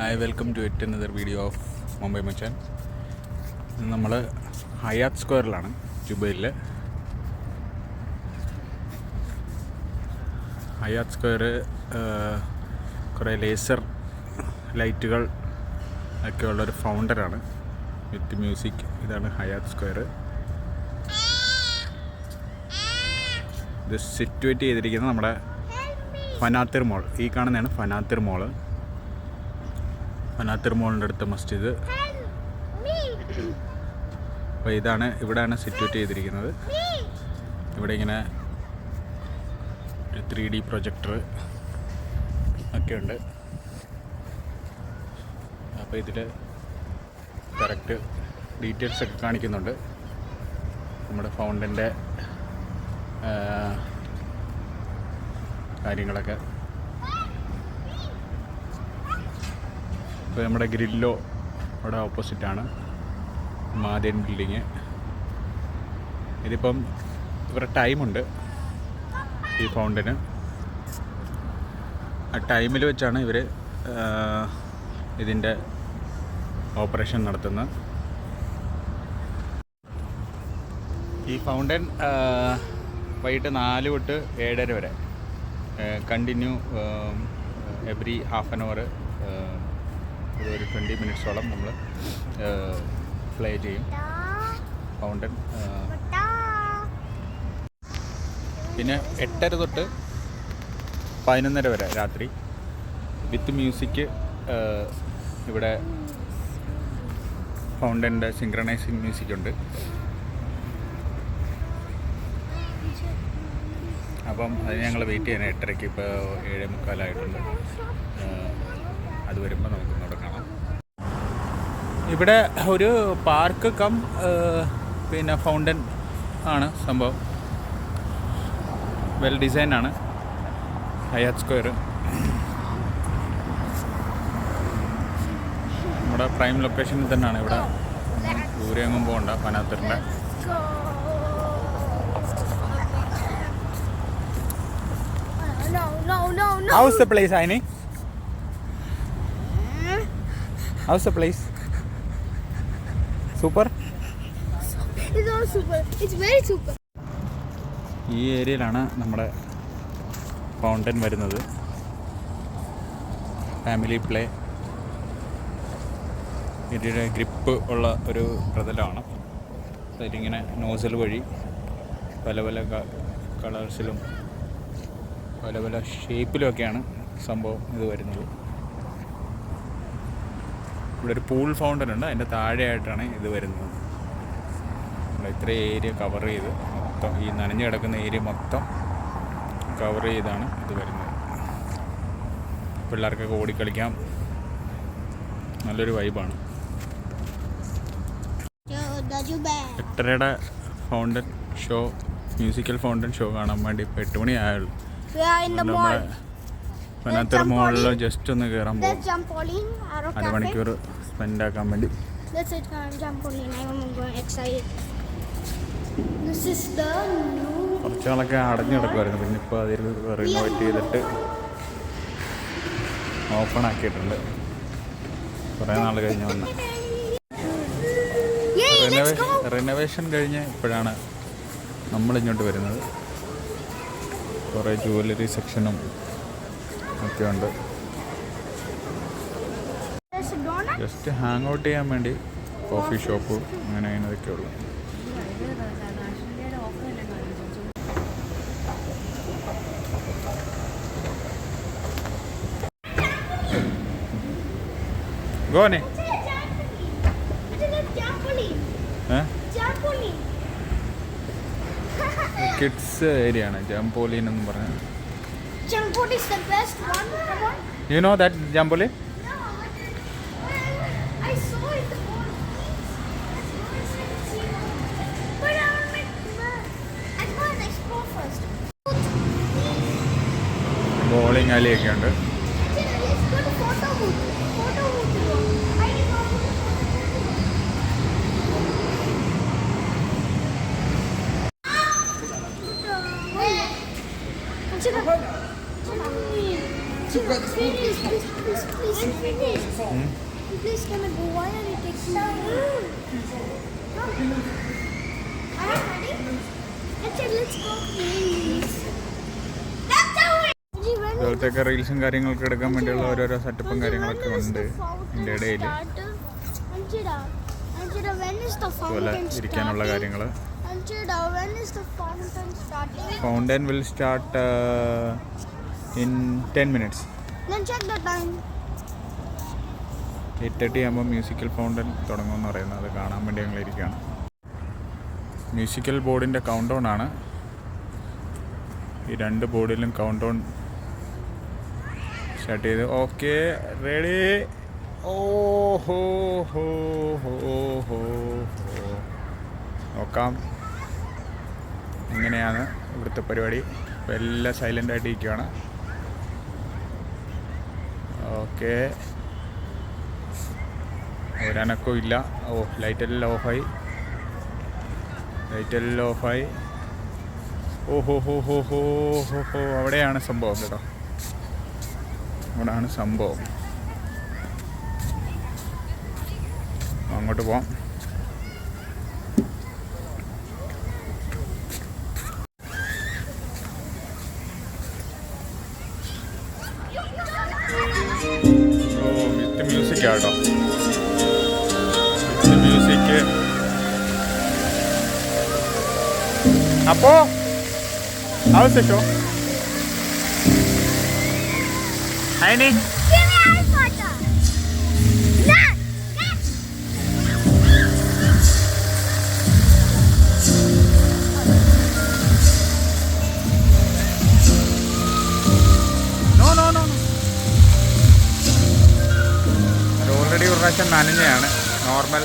Hi welcome to yet another video of Mumbai മച്ചാൻ നമ്മൾ Hyatt സ്ക്വയറിലാണ് ജുബൈലിൽ ഹയാത്ത് സ്ക്വയർ കുറേ ലേസർ ലൈറ്റുകൾ ഒക്കെ ഉള്ളൊരു ഫൗണ്ടറാണ് വിത്ത് മ്യൂസിക് ഇതാണ് ഹയാത്ത് സ്ക്വയർ ഇത് സിറ്റുവേറ്റ് ചെയ്തിരിക്കുന്നത് നമ്മുടെ ഫനാത്തിർ മോൾ ഈ കാണുന്നതാണ് ഫനാത്തിർ മോൾ ഫനാത്തിർ മോളിന്റെ അടുത്ത മസ്ജിദ് അപ്പോൾ ഇതാണ് ഇവിടെയാണ് സിറ്റുവേറ്റ് ചെയ്തിരിക്കുന്നത്. ഇവിടെ ഇങ്ങനെ ഒരു ത്രീ ഡി പ്രൊജക്ടർ ഒക്കെ ഉണ്ട്. അപ്പോൾ ഇതിൽ കറക്റ്റ് ഡീറ്റെയിൽസ് ഒക്കെ കാണിക്കുന്നുണ്ട്. നമ്മുടെ ഫൗണ്ടിന്റെ കാര്യങ്ങളൊക്കെ. ഇപ്പോൾ നമ്മുടെ ഗ്രില്ലോ അവിടെ ഓപ്പോസിറ്റാണ് മാതേൻ ബിൽഡിങ് ഇതിപ്പം ഇവരുടെ ടൈമുണ്ട് ഈ ഫൗണ്ടിന് ആ ടൈമിൽ വെച്ചാണ് ഇവർ ഇതിന്റെ ഓപ്പറേഷൻ നടത്തുന്നത്. ഈ ഫൗണ്ടൻ വൈകിട്ട് നാല് തൊട്ട് ഏഴര വരെ continue every half an hour ഒരു ട്വന്റി മിനിറ്റ്സോളം നമ്മൾ പ്ലേ ചെയ്യും. ഫൗണ്ടൻ പിന്നെ എട്ടര തൊട്ട് പതിനൊന്നര വരെ രാത്രി. വിത്ത് മ്യൂസിക് ഇവിടെ ഫൗണ്ടന്റെ സിങ്ക്രണൈസിങ് മ്യൂസിക് ഉണ്ട്. അപ്പം അത് ഞങ്ങൾ വെയിറ്റ് ചെയ്യണം എട്ടരയ്ക്ക് ഇപ്പോൾ ഏഴേ മുക്കാലായിട്ടുണ്ട് അത് വരുമ്പോൾ നമുക്ക് ഇവിടെ ഒരു പാർക്ക് കം പിന്നെ ഫൗണ്ടൻ ആണ് സംഭവം. വെൽ ഡിസൈൻ ആണ്. ഹയാത്ത് സ്ക്വയർ. നമ്മുടെ പ്രൈം ലൊക്കേഷനിൽ തന്നെയാണ് ഇവിടെ. ദൂരെ എങ്ങും പോകണ്ട പനാത്തറിന്റെ How's the place, no. How's the place super. ഈ ഏരിയയിലാണ് നമ്മുടെ ഫൗണ്ടൻ വരുന്നത്. ഫാമിലി പ്ലേ ഇതിന്റെ ഗ്രിപ്പ് ഉള്ള ഒരു പ്രതലമാണ് അതിലിങ്ങനെ നോസൽ വഴി പല പല കളേഴ്സിലും പല പല ഷേപ്പിലുമൊക്കെയാണ് സംഭവം ഇത് വരുന്നത്. ഇവിടെ ഒരു പൂൾ ഫൗണ്ടൻ ഉണ്ട്. അതിന്റെ താഴെയായിട്ടാണ് ഇത് വരുന്നത്. നമ്മൾ ഇത്ര ഏരിയ കവർ ചെയ്ത് മൊത്തം ഈ നനഞ്ഞു കിടക്കുന്ന ഏരിയ മൊത്തം കവർ ചെയ്താണ് ഇത് വരുന്നത്. പിള്ളേർക്കൊക്കെ ഓടിക്കളിക്കാം. നല്ലൊരു വൈബാണ് എട്ടരയുടെ fountain show musical fountain show കാണാൻ വേണ്ടി ഇപ്പോൾ എട്ട് മണി ആയുള്ളൂ നമ്മുടെ. പനാത്തർ മോളിൽ ജസ്റ്റ് ഒന്ന് കയറാൻ പോകും. അരമണിക്കൂർ സ്പെൻഡ് ആക്കാൻ വേണ്ടി. കുറച്ചാളൊക്കെ. കുറച്ച് നാളൊക്കെ അടഞ്ഞു കിടക്കുമായിരുന്നു പിന്നെ ഇപ്പോൾ അതിൽ റിനോവേറ്റ് ചെയ്തിട്ട് ഓപ്പൺ ആക്കിയിട്ടുണ്ട്. കുറേ നാൾ കഴിഞ്ഞ് വന്ന്. റിനോവേഷൻ കഴിഞ്ഞ് ഇപ്പോഴാണ് നമ്മളിങ്ങോട്ട് വരുന്നത്. കുറേ ജുവലറി സെക്ഷനും ഒക്കെ ഉണ്ട് There's ജസ്റ്റ് ഹാങ് ഔട്ട് ചെയ്യാൻ വേണ്ടി കോഫി ഷോപ്പ് അങ്ങനെ അതിനൊക്കെ ഉള്ളു. ഗോനെ. കിഡ്സ് ഏരിയ ആണ്. ജംപോലീൻ എന്ന് Trampoline is the best one. Come on. You know that No, I saw it on But I want to I'm going to explore first. Bowling അലിയൊക്കെ ഉണ്ട് ഇതുപോലത്തെയൊക്കെ റീൽസും കാര്യങ്ങളൊക്കെ എടുക്കാൻ വേണ്ടിയുള്ള ഓരോരോ സെറ്റപ്പും കാര്യങ്ങളൊക്കെ ഉണ്ട് എന്റെ ഇടയിൽ അതുപോലെ ഇരിക്കാനുള്ള? കാര്യങ്ങൾ? Fountain will start in ten minutes. Eight thirty ആകുമ്പോൾ മ്യൂസിക്കൽ ഫൗണ്ടൻ തുടങ്ങുമെന്ന് പറയുന്നത് അത് കാണാൻ വേണ്ടി ഞങ്ങൾ ഇരിക്കുകയാണ് മ്യൂസിക്കൽ ബോർഡിന്റെ കൗണ്ട് ഡൗൺ ആണ്. ഈ രണ്ട് ബോർഡിലും കൗണ്ട് ഡൗൺ സ്റ്റാർട്ട് ചെയ്ത് ഓക്കെ റെഡി ഓ ഹോ ഹോ ഹോ ഹോ നോക്കാം. ഇങ്ങനെയാണ് ഇവിടുത്തെ പരിപാടി. ഇപ്പോൾ എല്ലാം സൈലന്റ് ആയിട്ട് ഇരിക്കുകയാണ് ഓക്കെ ഒരനക്കവും ഇല്ല. ഓ ലൈറ്റെല്ലാം ഓഫായി ലൈറ്റെല്ലാം ഓഫായി. ഓഹോ ഹോ ഹോ ഹോ ഹോ ഹോ. അവിടെയാണ് സംഭവം കേട്ടോ. അവിടെയാണ് സംഭവം. അങ്ങോട്ട് പോവാം. നോ ഓൾറെഡി അയനി പ്രാവശ്യം നോർമൽ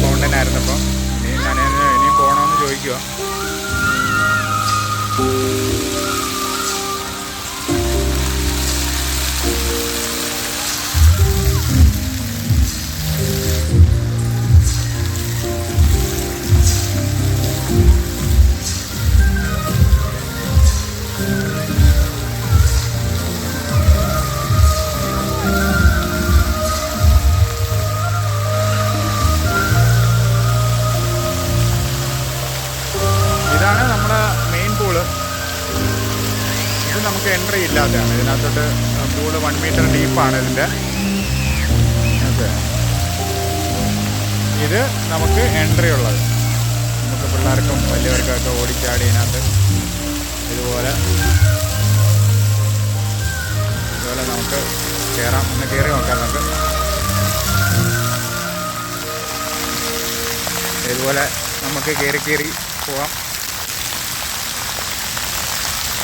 ഫൗണ്ടനായിരുന്നപ്പോൾ ഈ നനഞ്ഞ 一一个。ഇതാണ് മെയിൻ പൂൾ ഇത് നമുക്ക് എൻട്രി ഇല്ലാത്തതാണ്. ഇതിനകത്തോട്ട് പൂൾ വൺ മീറ്റർ ഡീപ്പാണ് ഇതിന്റെ ഇത് നമുക്ക് എൻട്രി ഉള്ളത്. നമുക്ക് പിള്ളേർക്കും വലിയവർക്കൊക്കെ ഓടിച്ചാടി ഇതിനകത്ത്. ഇതുപോലെ. ഇതുപോലെ നമുക്ക് കയറാം ഒന്ന് കയറി നോക്കാം നമുക്ക്. ഇതുപോലെ നമുക്ക് കയറി കയറി പോവാം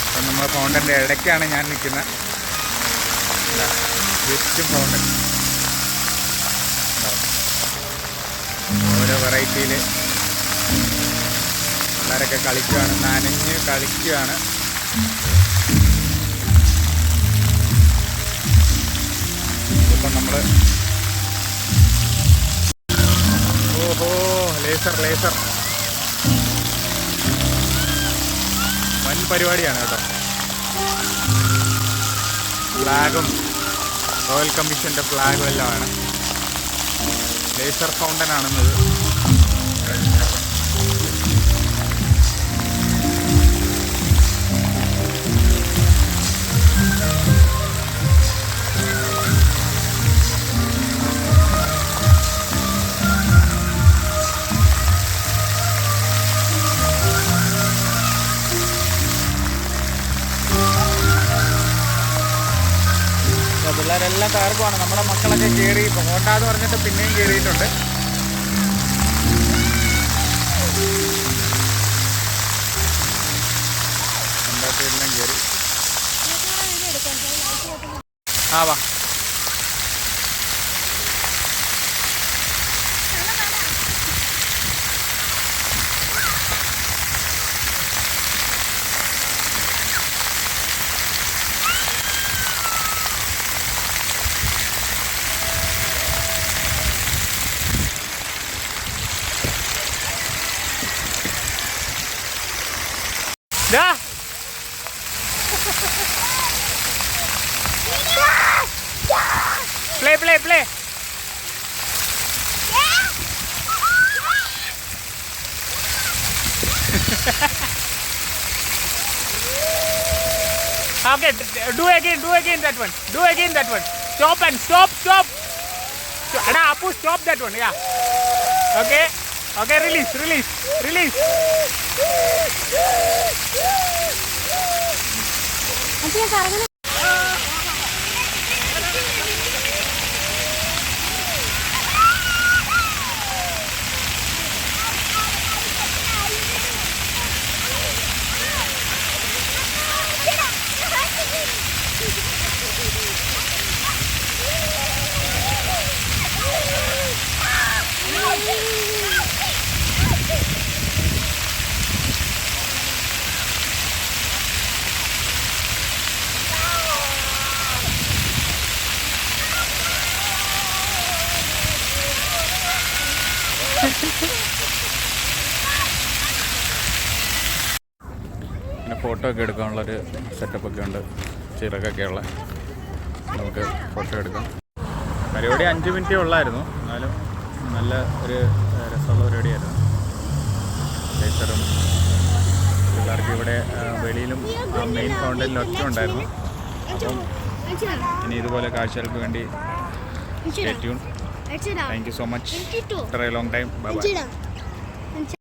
അപ്പം നമ്മൾ ഫൗണ്ടന്റെ ഇടയ്ക്കാണ് ഞാൻ നിൽക്കുന്നത്. ജസ്റ്റ് ഫൗണ്ടൻ ഓരോ വെറൈറ്റിയിൽ പിള്ളേരൊക്കെ കളിക്കുകയാണ് നനഞ്ഞ് കളിക്കുകയാണ് ഇപ്പം നമ്മൾ ഓഹോ ലേസർ ലേസർ പരിപാടിയാണ് കേട്ടോ. ഫ്ലാഗും റോയൽ കമ്മീഷന്റെ ഫ്ലാഗും എല്ലാമാണ് ലേസർ ഫൗണ്ടൻ ആണെന്നത്. പിള്ളേരെല്ലാം തകർക്കുവാണ് നമ്മുടെ മക്കളൊക്കെ കയറി എന്ന് പറഞ്ഞിട്ട് പിന്നെയും കയറിയിട്ടുണ്ട് എല്ലാം ആ വാ. Na? Play, play, play. okay, do again, do again that one. Do again that one. Stop and stop, stop. Ada, Apu, stop that one. Yeah. Okay. Okay, release, release, release. ঠিক আছে আরেকজনে ഫോട്ടോ ഒക്കെ എടുക്കാനുള്ളൊരു setup ഒക്കെ ഉണ്ട്. ചിറകൊക്കെ ഉള്ള. നമുക്ക് photo എടുക്കാം. പരിപാടി അഞ്ച് മിനിറ്റേ ഉള്ളായിരുന്നു. എന്നാലും നല്ല ഒരു രസമുള്ള പരിപാടിയായിരുന്നു ലേസറും പിള്ളേർക്ക് ഇവിടെ വെളിയിലും മെയിൻ ഫൗണ്ടനിലും ഒക്കെ ഉണ്ടായിരുന്നു. അപ്പം ഇനി ഇതുപോലെ കാഴ്ചകൾക്ക് വേണ്ടി താങ്ക് യു സോ മച്ച് ഇത്ര ലോങ് ടൈം ബൈ ബൈ